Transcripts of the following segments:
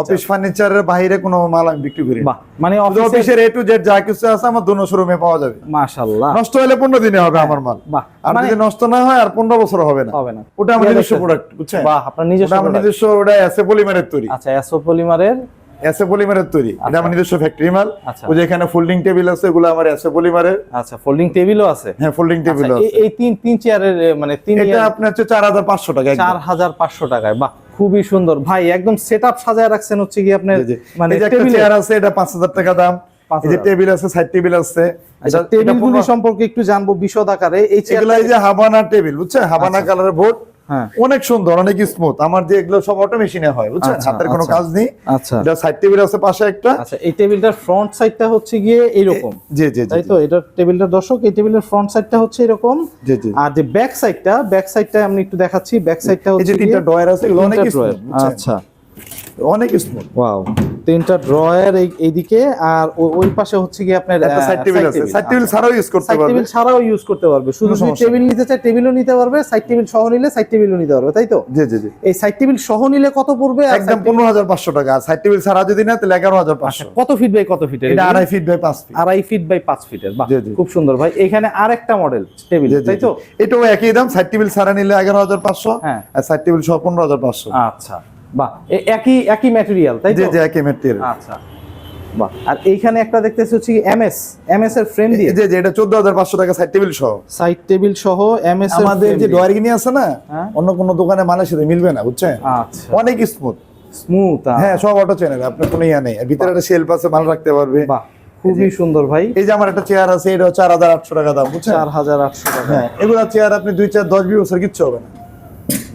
Office ফার্নিচারের বাইরে কোনো মাল আমি বিক্রি করি না। মানে অফিসের এ টু জেড যা কিছু আছে আমার দুনো শোরুমে পাওয়া যাবে। মাশাআল্লাহ। নষ্ট হলে পনেরো দিনে হবে আমার মাল। আর মানে যদি নষ্ট না হয় আর পনেরো বছর হবে না। হবে না। ওটা আমার নিজস্ব প্রোডাক্ট বুঝছেন? বাহ আপনার নিজস্ব ওটা আমার নিজস্ব ওটা এসে পলিমারের তৈরি। আচ্ছা অ্যাসো পলিমারের এসে পলিমারের তৈরি। এটা আমার নিজস্ব ফ্যাক্টরি মাল। আচ্ছা। ওই যে এখানে ফোল্ডিং টেবিল আছে এগুলো আমার এসে পলিমারের আচ্ছা ফোল্ডিং টেবিলও আছে? হ্যাঁ ফোল্ডিং টেবিল আচ্ছা, আছে। এই- তিন তিন চেয়ারের মানে তিন এটা আপনার হচ্ছে চার হাজার পাঁচশো টাকা একদম। চার হাজার পাঁচশো টাকায় বাহ। খুবই সুন্দর। ভাই একদম সেট আপ সাজায় রাখছেন হচ্ছে কি আপনার। মানে এই যে একটা চেয়ার আছে এটা পাঁচ হাজার টাকা দাম। যে টেবিল আছে সাইড টেবিল আছে। আচ্ছা টেবিলগুলি সম্পর্কে একটু জানব বিশদ আকারে। এই যে হাবানা টেবিল বুঝছে হাবানা কালারের বোর্ড হ্যাঁ অনেক সুন্দর অনেক স্মুথ আমার যে এগুলো সব অটো মেশিনে হয় বুঝছেন? আচ্ছা, হাতের কোনো আচ্ছা। কাজ নেই। আচ্ছা। এটা সাইড টেবিল আছে পাশে একটা। আচ্ছা এই টেবিলটার ফ্রন্ট সাইডটা হচ্ছে গিয়ে এরকম জি জি তাই তো? এটার টেবিলটার দর্শক এই টেবিলের ফ্রন্ট সাইডটা হচ্ছে এরকম। জি জি। আর যে ব্যাক সাইডটা ব্যাক সাইডটা আমি একটু দেখাচ্ছি। ব্যাক সাইডটা হচ্ছে এই যে তিনটা ডয়ার আছে এগুলো অনেক স্মুথ আচ্ছা। অনেক স্মুথ ওয়াও তিনটা ড্রয়ার এইদিকে আর ওই পাশে হচ্ছে কি আপনার একটা সাইড টেবিল আছে। সাইড টেবিল ছাড়াও ইউজ করতে সাইড টেবিল ছাড়াও ইউজ করতে পারবে। শুধু যদি টেবিল নিতে চায় টেবিলও নিতে পারবে। সাইড টেবিল সহ নিলে সাইড টেবিলও নিতে পারবে তাই তো? জি জি জি। এই সাইড টেবিল সহ নিলে কত পড়বে? একদম side পনেরো হাজার পাঁচশো টাকা। আর সাইড টেবিল ছাড়া যদি না তাহলে এগারো হাজার table- পাঁচশো কত ফিট বাই কত ফিটের এটা আড়াই ফিট বাই পাঁচ ফিট আড়াই ফিট বাই পাঁচ ফিটের বাহ। খুব সুন্দর। ভাই এখানে আরেকটা মডেল টেবিল তাই তো? এটাও একই দাম। সাইড টেবিল ছাড়া নিলে এগারো হাজার পাঁচশো হ্যাঁ। আর সাইড টেবিল সহ পনেরো হাজার পাঁচশো। আচ্ছা। বাহ একই একই ম্যাটেরিয়াল তাই তো? জি একই মেটেরিয়াল আচ্ছা বাহ আর এইখানে একটা দেখতেছি হচ্ছে এমএস এমএস এর ফ্রেম দিয়ে? জি জি এটা চোদ্দ হাজার পাঁচশো টাকা সাইড টেবিল সহ। সাইড টেবিল সহ এমএস আমাদের যে দিয়ে। আছে না হ্যাঁ। অন্য কোনো দোকানে মালের সাথে মিলবে না বুঝছেন? আচ্ছা। অনেক স্মুথ স্মুথ হ্যাঁ সব অটো চ্যানেল আপনার কোনো ইয়া নেই। ভিতরে একটা সেলফ আছে মাল রাখতে পারবে। বাহ খুবই সুন্দর ভাই। এই যে আমার একটা চেয়ার আছে এটা চার হাজার আটশো টাকা দাম বুঝছেন? চার হাজার আটশো টাকা। হ্যাঁ এগুলা চেয়ার আপনি দুই চার দশ বিশ বছর কিচ্ছু হবে না।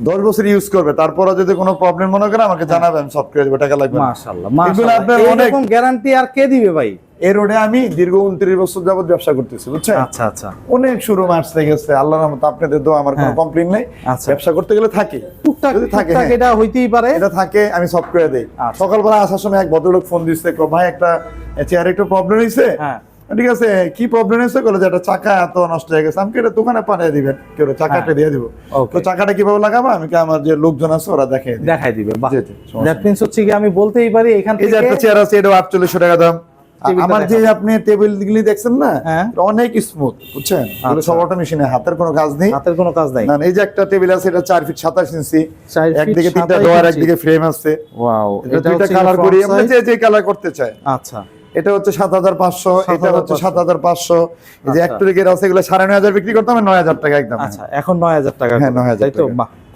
দশ বছর ইউজ করবে তারপরে যদি কোনো প্রবলেম মনে করে আমাকে জানাবে আমি সফট করে দেবো টাকা লাগবে না। মাশাআল্লাহ মাশাআল্লাহ আপনার অনেক- গ্যারান্টি আর কে দিবে ভাই এই রোডে আমি দীর্ঘ উনত্রিশ বছর যাবত ব্যবসা করতেছি বুঝছেন আচ্ছা আচ্ছা অনেক আসতে গেছে আল্লাহর রহমতে আপনাদের দোয়া আমার কোনো হ্যাঁ। কমপ্লেন নেই আচ্ছা। ব্যবসা করতে গেলে থাকে টুকটাক থাকে হ্যাঁ। এটা হইতেই পারে এটা থাকে আমি সফট করে দেই আচ্ছা। সকালবেলা আসার সময় এক ভদ্রলোক ফোন দিচ্ছে ভাই একটা চেয়ারে একটু প্রবলেম হয়েছে হ্যাঁ ঠিক আছে কি প্রবলেম হয়েছে বলে যে একটা চাকা এত নষ্ট হয়ে গেছে আমি এটা দোকানে পাঠিয়ে দিবেন। কেউ চাকাটা দিয়ে দিব। তো চাকাটা কীভাবে লাগাবো? আমি আমার যে লোকজন আছে ওরা দেখে দেখাই দিবে দ্যাট মিন্স হচ্ছে কি আমি বলতেই পারি এখান এই যে থেকে একটা চেয়ার আছে এটা আটচল্লিশশো টাকা দাম। আমার যে আপনি টেবিল গুলি দেখছেন না হ্যাঁ। অনেক স্মুথ বুঝছেন? আচ্ছা। সব অটো মেশিনে হাতের কোনো কাজ নেই। হাতের কোনো কাজ নাই। না এই যে একটা টেবিল আছে এটা চার ফিট সাতাশ ইঞ্চি একদিকে তিনটা 27 একদিকে ফ্রেম আছে। ওয়াও এটা দুইটা কালার করি আমরা যে যে কালার করতে চাই। আচ্ছা। এটা হচ্ছে সাত হাজার পাঁচশো এটা হচ্ছে সাত হাজার পাঁচশো। এক যে আচ্ছা। একটা দিকে আছে এগুলো সাড়ে নয় হাজার বিক্রি করতাম নয় হাজার টাকা একদম। আচ্ছা এখন নয় হাজার টাকা। হ্যাঁ, নয় হাজার তো।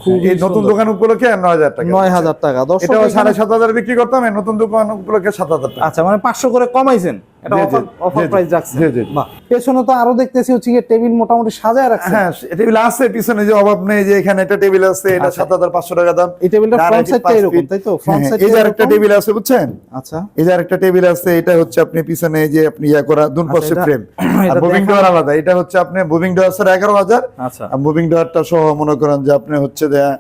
খুবই এই নতুন দোকান উপলক্ষে নয় হাজার টাকা। নয় হাজার টাকা। দশ সাড়ে সাত হাজার বিক্রি করতাম নতুন দোকান উপলক্ষে সাত হাজার টাকা। আচ্ছা মানে পাঁচশো করে কমাইছেন। এটা জি, জি, অফার অফার জি, জি, প্রাইস রাখছেন জি, জি। বাহ। পেছনে তো আরও দেখতেছি হচ্ছে গিয়ে টেবিল মোটামুটি সাজায় রাখছেন হ্যাঁ টেবিল আছে পিছনে যে অভাব নেই যে এখানে একটা টেবিল আছে এটা আচ্ছা। টাকা দাম। এই টেবিলটা ফ্রন্ট সাইডটা এরকম তাই তো? ফ্রন্ট হ্যাঁ, সাইড এই যে আরেকটা টেবিল আছে বুঝছেন? আচ্ছা। এই যে আরেকটা টেবিল আছে এটা হচ্ছে আপনি পিছনে যে আপনি ইয়া করা দুন পাশে ফ্রেম আর মুভিং ডোর আলাদা এটা হচ্ছে আপনি মুভিং ডোর আচ্ছা। আর মুভিং ডোরটা সহ মনে করেন যে আপনি হচ্ছে দেয়া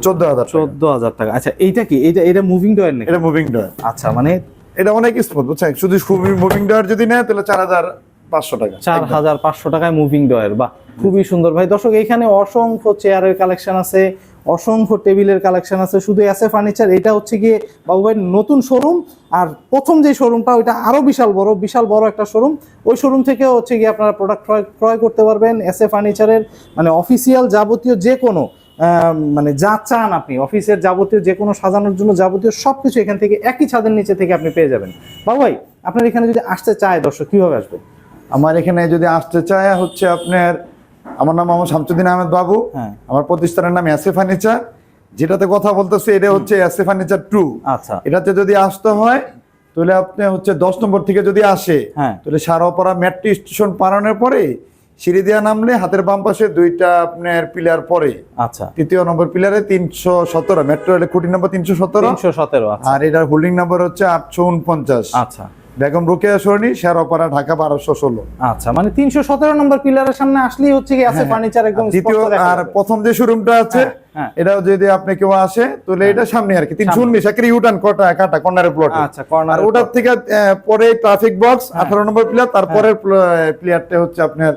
চোদ্দ হাজার। চোদ্দ হাজার টাকা। আচ্ছা এইটা কি? এটা এটা মুভিং ডয়ার নাকি? এটা মুভিং ডোর আচ্ছা মানে এটা অনেক স্মুথ বুঝছেন? শুধু মুভিং ডয়ার যদি নেয় তাহলে চার হাজার পাঁচশো টাকা। চার হাজার পাঁচশো টাকায় মুভিং ডয়ার বাহ খুবই সুন্দর। ভাই দর্শক এখানে অসংখ্য চেয়ারের কালেকশন আছে অসংখ্য টেবিলের কালেকশন আছে শুধু এসে ফার্নিচার এটা হচ্ছে গিয়ে বাবু ভাই নতুন শোরুম আর প্রথম যে শোরুমটা ওইটা আরও বিশাল বড় বিশাল বড় একটা শোরুম ওই শোরুম থেকে হচ্ছে গিয়ে আপনারা প্রোডাক্ট ক্রয় ক্রয় করতে পারবেন এসে ফার্নিচারের মানে অফিসিয়াল যাবতীয় যে কোনো মানে যা চান আপনি অফিসের যাবতীয় যে কোনো সাজানোর জন্য যাবতীয় সব কিছু এখান থেকে একই ছাদের নিচে থেকে আপনি পেয়ে যাবেন। বাবু ভাই আপনার এখানে যদি আসতে চায় দর্শক কীভাবে আসবে? আমার এখানে যদি আসতে চায় হচ্ছে আপনার আমার নাম মোহাম্মদ শামসুদ্দিন আহমেদ বাবু। হ্যাঁ। আমার প্রতিষ্ঠানের নাম এসে ফার্নিচার। যেটাতে কথা বলতেছে এটা হচ্ছে এসে ফার্নিচার টু। আচ্ছা। এটাতে যদি আসতে হয় তাহলে আপনি হচ্ছে দশ নম্বর থেকে যদি আসে হ্যাঁ। তাহলে সারাপাড়া মেট্রো স্টেশন পারানোর পরে সিঁড়ি দেওয়া নামলে হাতের বাম পাশে দুইটা আপনার পিলার পরে আচ্ছা। তৃতীয় নম্বর পিলারে তিনশো সতেরো মেট্রো রেলের খুঁটি নম্বর তিনশো সতেরো। তিনশো সতেরো আচ্ছা। আর এটার হোল্ডিং নাম্বার হচ্ছে আটশো উনপঞ্চাশ। আচ্ছা। বেগম রোকেয়া সরণি শেরপাড়া ঢাকা বারোশো ষোলো। আচ্ছা মানে তিনশো সতেরো নম্বর পিলারের সামনে আসলেই হচ্ছে কি আছে ফার্নিচার একদম হ্যাঁ, দ্বিতীয় আর প্রথম যে শোরুমটা আছে হ্যাঁ, হ্যাঁ। এটাও যদি আপনি কেউ আসে তাহলে এটা সামনে আর কি তিনশো উনিশ একের ইউটার্ন কটা কাটা কর্নারের প্লট আচ্ছা কর্নার ওটার থেকে পরে ট্রাফিক বক্স আঠারো নম্বর প্লেয়ার তারপরের প্লেয়ারটা হচ্ছে আপনার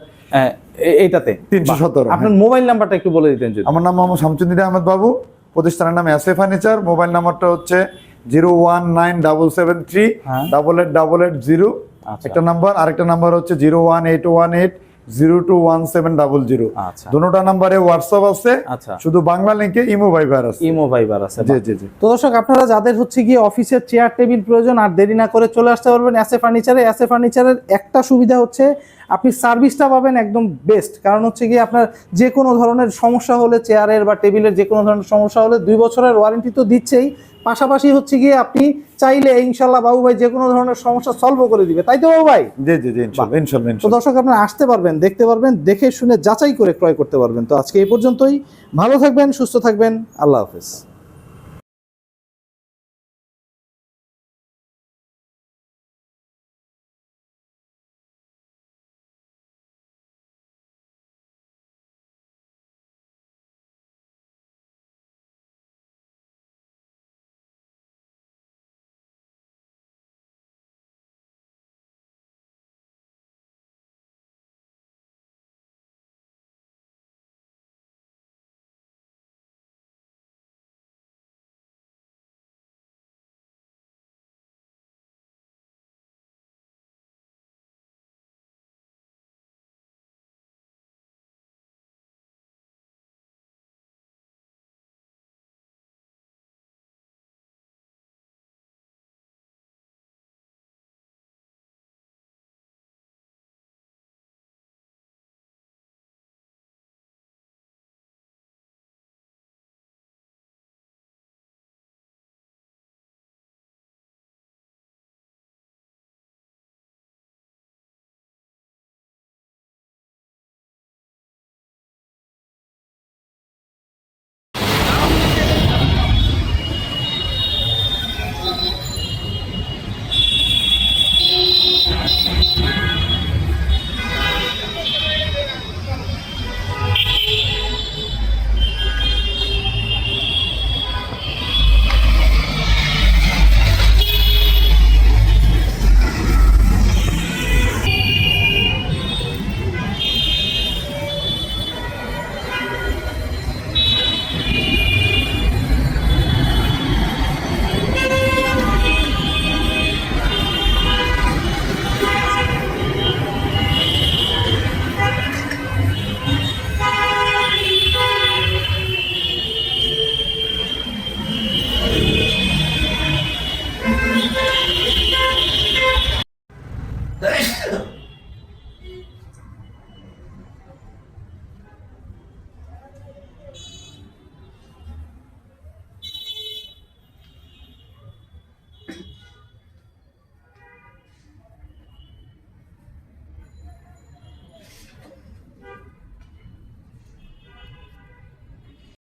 এইটাতে তিনশো সতেরো আপনার মোবাইল নাম্বারটা একটু বলে দিতেন যদি। আমার নাম মোহাম্মদ শামসুদ্দিন আহমেদ বাবু প্রতিষ্ঠানের নাম এস এ ফার্নিচার মোবাইল নাম্বারটা হচ্ছে zero one nine double seven three হ্যাঁ। Double eight double eight zero. আচ্ছা। একটা নাম্বার আরেকটা নাম্বার হচ্ছে zero one eight one eight zero two one seven double zero. আচ্ছা। দুটোটা নাম্বারে হোয়াটসঅ্যাপ আছে। আচ্ছা। শুধু বাংলা লিঙ্কে ইমো ভাইবার আছে। ইমো ভাইবার আছে জি জি জি। তো দর্শক আপনারা যাদের হচ্ছে গিয়ে অফিসের চেয়ার টেবিল প্রয়োজন আর দেরি না করে চলে আসতে পারবেন এসএ ফার্নিচারে। এসএ ফার্নিচারের একটা সুবিধা হচ্ছে আপনি সার্ভিসটা পাবেন একদম বেস্ট। কারণ হচ্ছে গিয়ে আপনার যে কোনো ধরনের সমস্যা হলে চেয়ারের বা টেবিলের যে কোনো ধরনের সমস্যা হলে দুই বছরের ওয়ারেন্টি তো দিচ্ছেই। পাশাপাশি হচ্ছে গিয়ে আপনি চাইলে ইনশাল্লাহ বাবু ভাই যে কোনো ধরনের সমস্যা সলভ করে দিবে। তাই তো বাবু ভাই জি ইনশাল্লাহ তো দর্শক আপনারা আসতে পারবেন দেখতে পারবেন দেখে শুনে যাচাই করে ক্রয় করতে পারবেন। তো আজকে এই পর্যন্তই। ভালো থাকবেন সুস্থ থাকবেন। আল্লাহ হাফেজ।